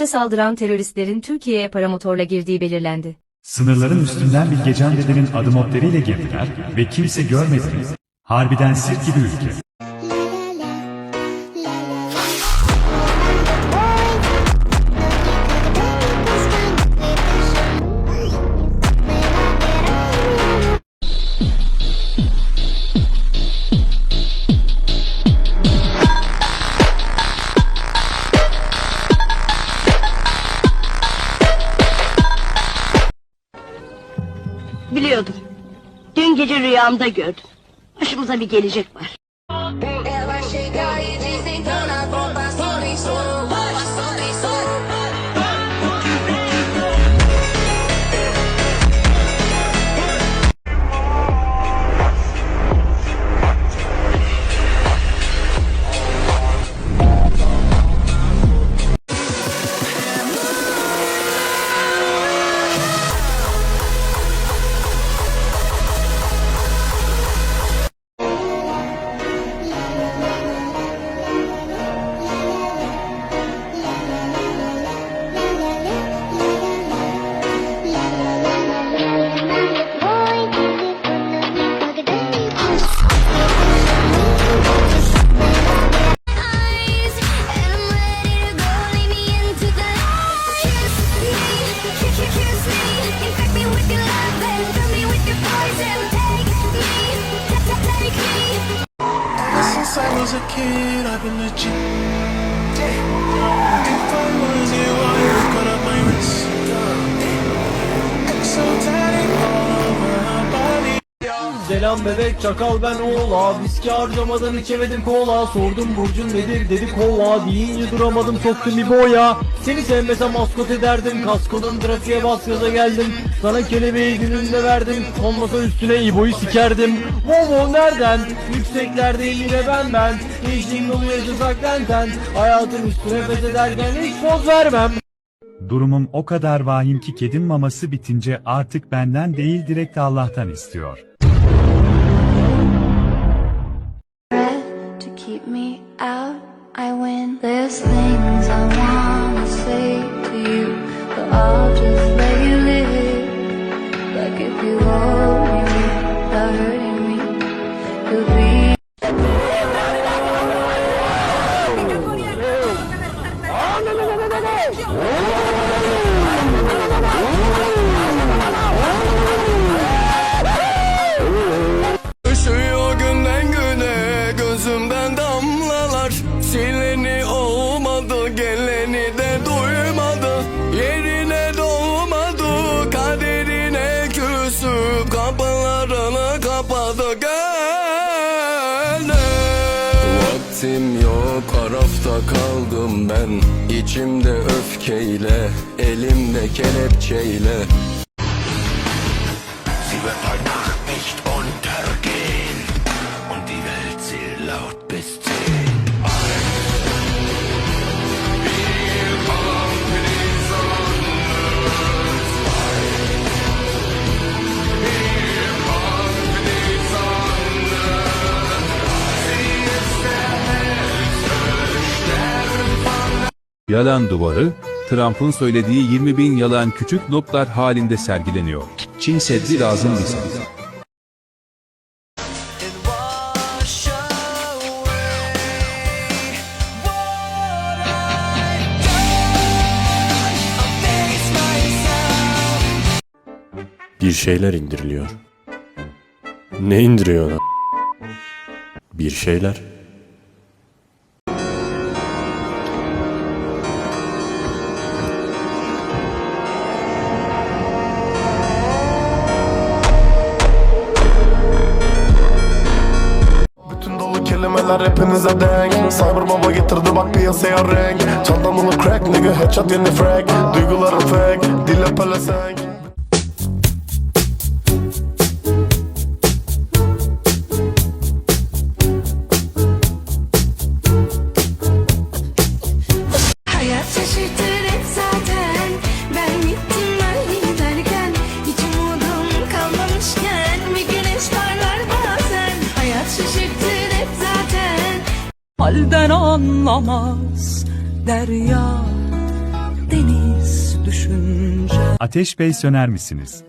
TUSAŞ'a saldıran teröristlerin Türkiye'ye paramotorla girdiği belirlendi. Sınırların üstünden bilgecan dedenin adım otleriyle girdiler ve kimse görmedi. Harbiden sirk gibi ülke. Rüyamda gördüm. Başımıza bir gelecek var. A kid, I've been legit. If Selam bebek çakal ben oğla. Viski harcamadan içemedim kola. Sordum burcun nedir dedi kova. Deyince duramadım soktum bir boya. Seni sevmesem maskot ederdim. Kaskodun trafiğe bas geldim. Sana kelebeği gününde verdim. Olmasa üstüne İbo'yu sikerdim. Wow nereden? Yükseklerdeyim yine ben ben. Gençliğim dolu yaşasak ten Hayatım üstüne fethederken hiç poz vermem. Durumum o kadar vahim ki kedim maması bitince artık benden değil direkt Allah'tan istiyor. To keep me out. I win. There's things I wanna say to you, but I'll just let you live. Like if you hold me without hurting me, you'll be. Kaldım ben. İçimde öfkeyle elimde kelepçeyle. Sie wird heute Nacht nicht Yalan duvarı, Trump'ın söylediği 20 bin yalan küçük notlar halinde sergileniyor. Çin Seddi lazım bize. Bir şeyler indiriliyor. Ne indiriyor lan? Bir şeyler. Hepinize denk. Cyber baba getirdi bak piyasaya renk. Çantamını crack nigga headshot yeni frag. Duygularım fake dile pelesenk Halden anlamaz derya deniz düşünce Ateş Bey söner misiniz?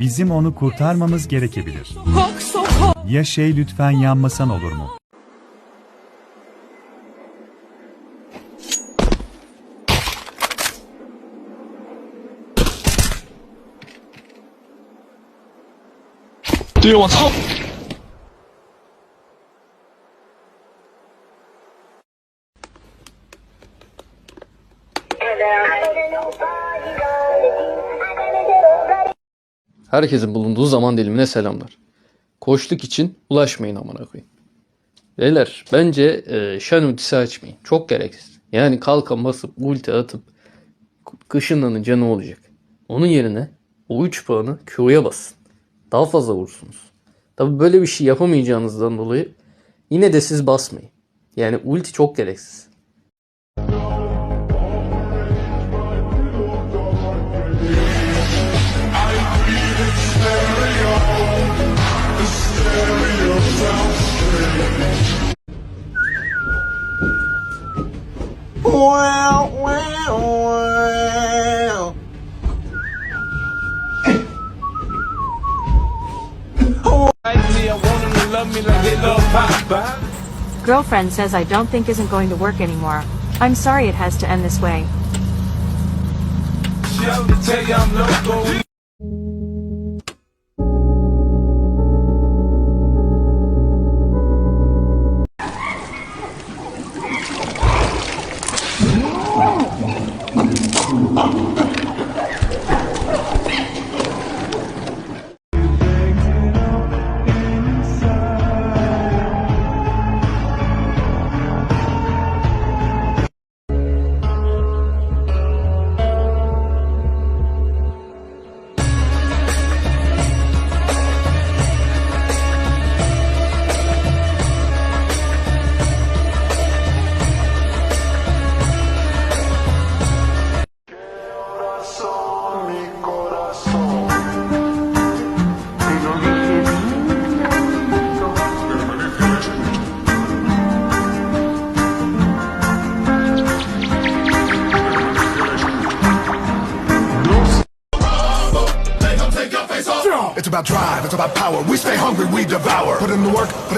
Bizim onu kurtarmamız gerekebilir. Sokak sokak Ya şey lütfen yanmasan olur mu? Herkesin bulunduğu zaman dilimine selamlar. Koçluk için ulaşmayın amına koyayım. Beyler bence e, şan ultisi açmayın. Çok gereksiz. Yani kalkan basıp ulti atıp kışınlanınca ne olacak? Onun yerine o 3 puanı Q'ya basın. Daha fazla vursunuz. Tabi böyle bir şey yapamayacağınızdan dolayı yine de siz basmayın. Yani ulti çok gereksiz. Girlfriend says I don't think isn't going to work anymore. I'm sorry it has to end this way.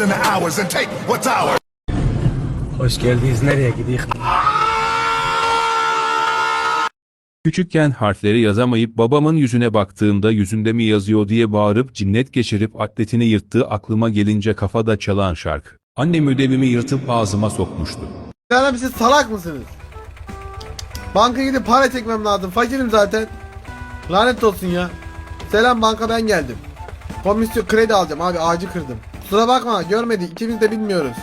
İn the hours, and take what's ours. Hoş geldiniz. Nereye gidiyoruz? Küçükken harfleri yazamayıp babamın yüzüne baktığımda yüzünde mi yazıyor diye bağırıp cinnet geçirip atletini yırttığı aklıma gelince kafada çalan şarkı. Annem ödevimi yırtıp ağzıma sokmuştu. Yani siz salak mısınız? Banka gidip para çekmem lazım. Fakirim zaten. Lanet olsun ya. Selam banka ben geldim. Komisyon kredi alacağım abi ağacı kırdım. Kusura bakma görmedi ikimiz de bilmiyoruz.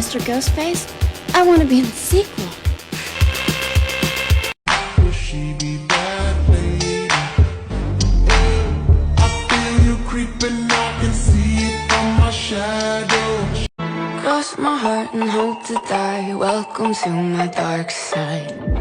Mr. Ghostface. I want to be in the sequel. Cross my heart and hope to die. Welcome to my dark side.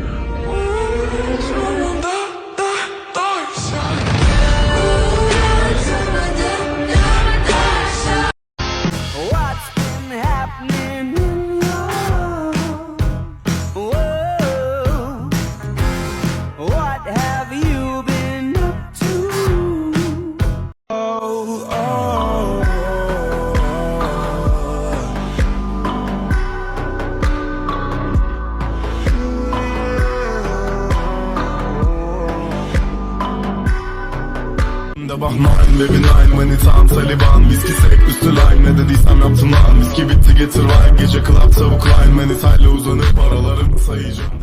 Sabah 9 baby 9 manitam Taliban Viski sek üstü lime Ne dediysem yaptım lan. Viski bitti getir wine Gece club tavuk line. Manitayla uzanıp paralarımı sayacağım